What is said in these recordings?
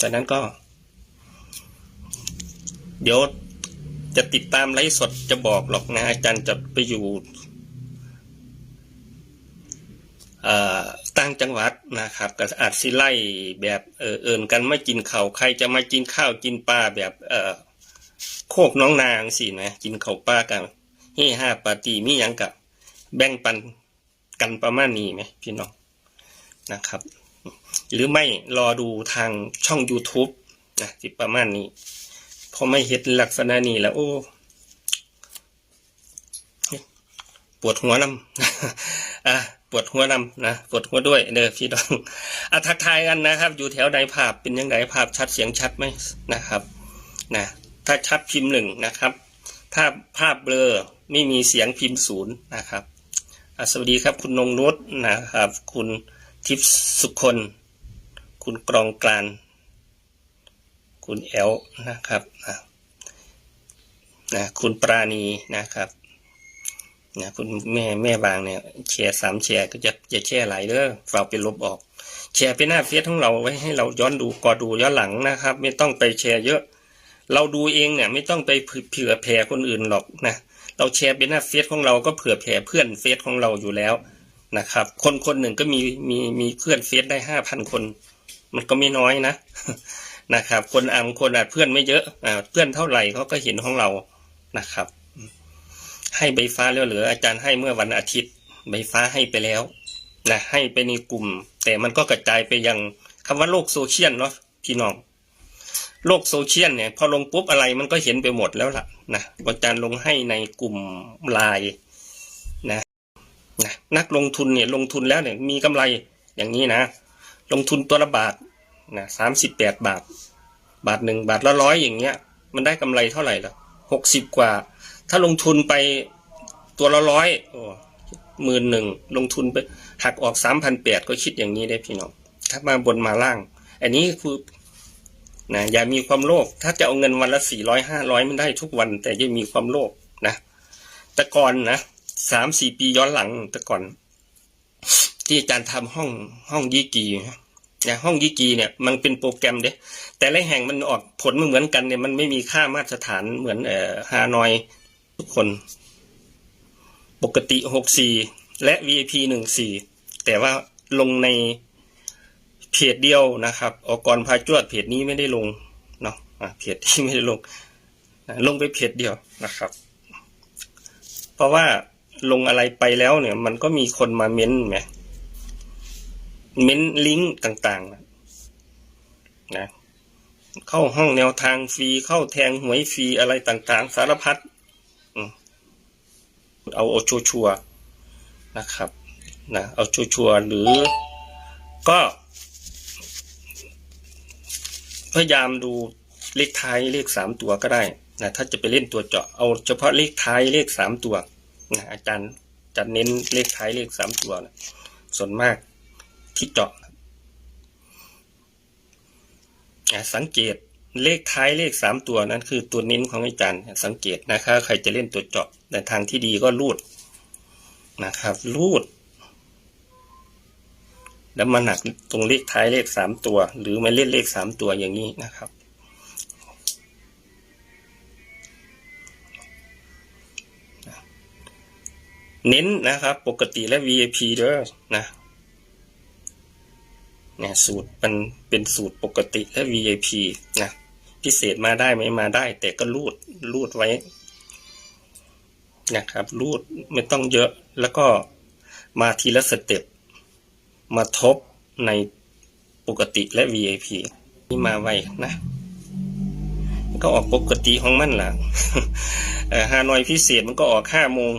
จากนั้นก็ เดี๋ยวจะติดตามไลฟ์สดจะบอกหรอกนะ อาจารย์จะไปอยู่ต่างจังหวัดนะครับก็อาจสิไล่แบบเออเอินกันไม่กินข้าวใครจะมากินข้าวกินปลาแบบเออโคกน้องนางสินะกินข้าวปลากันเฮห้าปาร์ตีมีหยังกับแบ่งปันกันประมาณนี้ไหมพี่น้องนะครับ หรือไม่รอดูทางช่อง YouTube นะที่ประมาณนี้พอไม่เห็นลักษณะนี้แล้วโอ้ปวดหัวนำอะปวดหัวนำนะปวดหัวด้วยเด้อพี่น้องอะทักทายกันนะครับ อยู่แถวใดภาพเป็นยังไงภาพชัดเสียงชัดไหมนะครับนะถ้าชัดพิมพ์หนึ่งนะครับ ถ้าภาพเบลอไม่มีเสียงพิมพ์ศูนย์นะครับสวัสดีครับคุณนงนุชนะครับ คุณ ทิพสุคน คุณกรองกลาน คุณแอลนะครับนะนะคุณปราณีนะครับนะคุณแม่แม่บางเนี่ยแชร์สามแชร์ก็จะจะแชร์หลายเด้อฝากไปลบออก แชร์ไปหน้าเฟซของเราไว้ให้เราย้อนดูกอดูย้อนหลังนะครับ ไม่ต้องไปแชร์เยอะ เราดูเองเนี่ยไม่ต้องไปเผื่อแผ่คนอื่นหรอกนะเราแชร์ไปหน้าเฟซของเราก็เผื่อแผ่เพื่อนเฟซของเราอยู่แล้ว นะครับ คนคนหนึ่งก็มีมีมีเพื่อนเฟซได้ห้าพันคน มันก็ไม่น้อยนะนะครับ คนอ่านคนอาจเพื่อนไม่เยอะอ่าเพื่อนเท่าไหร่เขาก็เห็นของเรานะครับ ให้ใบฟ้าแล้วเหลืออาจารย์ให้เมื่อวันอาทิตย์ ใบฟ้าให้ไปแล้วนะให้ไปในกลุ่ม แต่มันก็กระจายไปยังคำว่าโลกโซเชียลเนาะพี่น้องโลกโซเชียลเนี่ยพอลงปุ๊บอะไรมันก็เห็นไปหมดแล้วล่ะนะอาจารย์ลงให้ในกลุ่มไลน์ นะนักลงทุนเนี่ยลงทุนแล้วเนี่ยมีกำไรอย่างนี้นะ ลงทุนตัวละบาทนะสามสิบแปดบาท บาทหนึ่งบาทละร้อยอย่างเงี้ย มันได้กำไรเท่าไหร่ล่ะหกสิบกว่า ถ้าลงทุนไปตัวละร้อยโอ้หมื่นหนึ่งลงทุนไปหักออกสามพันแปดก็คิดอย่างนี้ได้พี่น้องถ้ามาบนมาล่าง อันนี้คือนะอย่ามีความโลภถ้าจะเอาเงินวันละสี่ร้อยห้าร้อยมันได้ทุกวัน แต่อย่ามีความโลภนะ แต่ก่อนนะ สามสี่ปีย้อนหลังแต่ก่อน ที่อาจารย์ทำห้องห้องยี่กีนะห้องยี่กีเนี่ยมันเป็นโปรแกรมเด้แต่ละแห่งมันออกผลไม่เหมือนกันเนี่ยมันไม่มีค่ามาตรฐานเหมือนเอ่อฮานอยทุกคน ปกติหกสี่และ VIP หนึ่งสี่แต่ว่าลงในเพจเดียวนะครับอกรพาจวดเพจนี้ไม่ได้ลงเนาะะเพจที่ไม่ได้ลงลงไปเพจเดียวนะครับ เพราะว่า ลงอะไรไปแล้วเนี่ย มันก็มีคนมาเม้นไหมเม้นลิงก์ต่างๆนะนะเข้าห้องแนวทางฟรีเข้าแทงหวยฟรีอะไรต่างๆ สารพัดเอาเอาชัวชัวร์ๆนะครับนะเอาชัวชัวร์หรือก็ พยายามดูเลขท้ายเลขสามตัวก็ได้นะถ้าจะไปเล่นตัวเจาะเอาเฉพาะเลขท้ายเลขสามตัว นะอาจารย์จะเน้นเลขท้ายเลขสามตัวนะส่วนมากที่เจาะอะสังเกตเลขท้ายเลขสามตัวนั้นคือตัวเน้นของอาจารย์สังเกตนะครับใครจะเล่นตัวเจาะแต่ทางที่ดีก็รูดนะครับรูด แล้วมาหนักตรงเลขท้ายเลขสามตัว หรือมาเล่นเลขสามตัวอย่างนี้นะครับ เน้นนะครับ ปกติและ VIP เด้วยนะเนี่ยสูตรมันเป็นสูตรปกติและ VIP นะพิเศษมาได้ไหมมาได้ แต่ก็รูดรูดไว้นะครับ รูดไม่ต้องเยอะแล้วก็มาทีละสเต็ปมาทบในปกติและ VIP นี่มาไว้นะก็ออกปกติของมันล่ะเอ่อฮานอยพิเศษมันก็ออกห้าโมง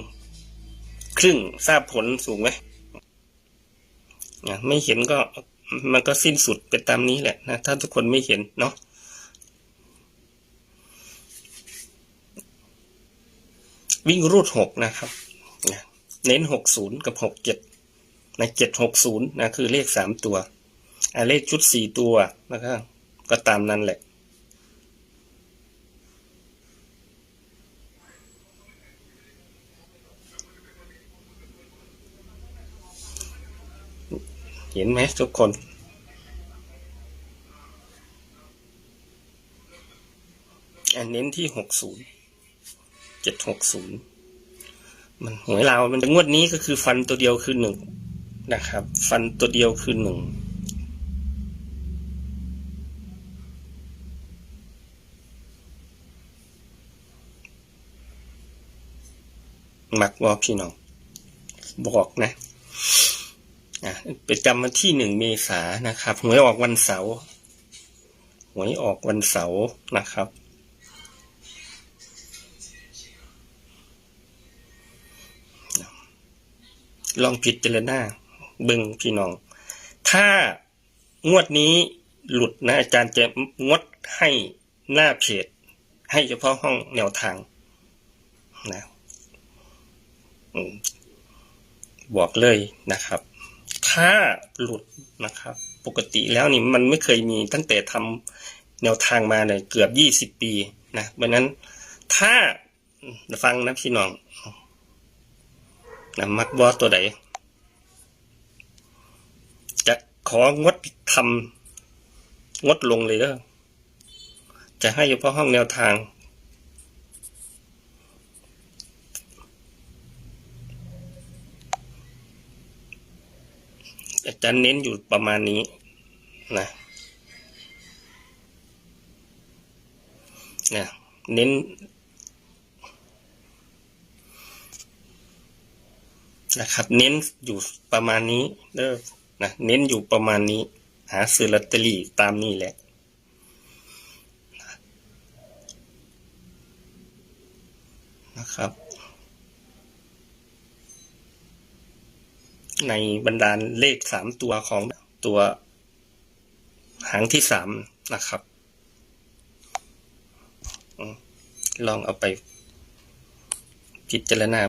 ครึ่งทราบผลสูงไหมไม่เห็นก็มันก็สิ้นสุดไปตามนี้แหละนะ ถ้าทุกคนไม่เห็นเนาะวิ่งรูดหกนะครับเน้นหกศูนย์กับหกเจ็ดนะเจ็ดหกศูนย์นะคือเลขสามตัวเลขชุดสี่ตัวนะครับก็ตามนั้นแหละ เห็นไหมทุกคนอะเน้นที่หกศูนย์เจ็ดหกศูนย์มันหวยเราวมันงวดนี้ก็คือฟันตัวเดียวคือหนึ่งนะครับ ฟันตัวเดียวคือหนึ่งมักว่าพี่น้องบอกนะ อะประจำวันที่หนึ่งเมษานะครับหวยออกวันเสาร์หวยออกวันเสาร์นะครับ ลองผิดเจรณาเบึงพี่น้อง ถ้างวดนี้หลุดนะอาจารย์จะงดให้หน้าเพจ ให้เฉพาะห้องแนวทางนะบอกเลยนะครับ ถ้าหลุดนะครับ ปกติแล้วนี่มันไม่เคยมีตั้งแต่ทำแนวทางมาเนี่ยเกือบยี่สิบปีนะเพราะนั้นถ้าฟังนะพี่น้องนะมักบอตัวใดจะของดทำงดลงเลยเด้อจะให้เฉพาะห้องแนวทาง อาจารย์เน้นอยู่ประมาณนี้นะนะเน้น นะครับ เน้นอยู่ประมาณนี้เด้อนะเน้นอยู่ประมาณนี้ หาซื้อลอตเตอรี่ตามนี้แหละนะครับ ในบรรดาเลขสามตัวของตัวหางที่สามนะครับ ลองเอาไปพิจารณา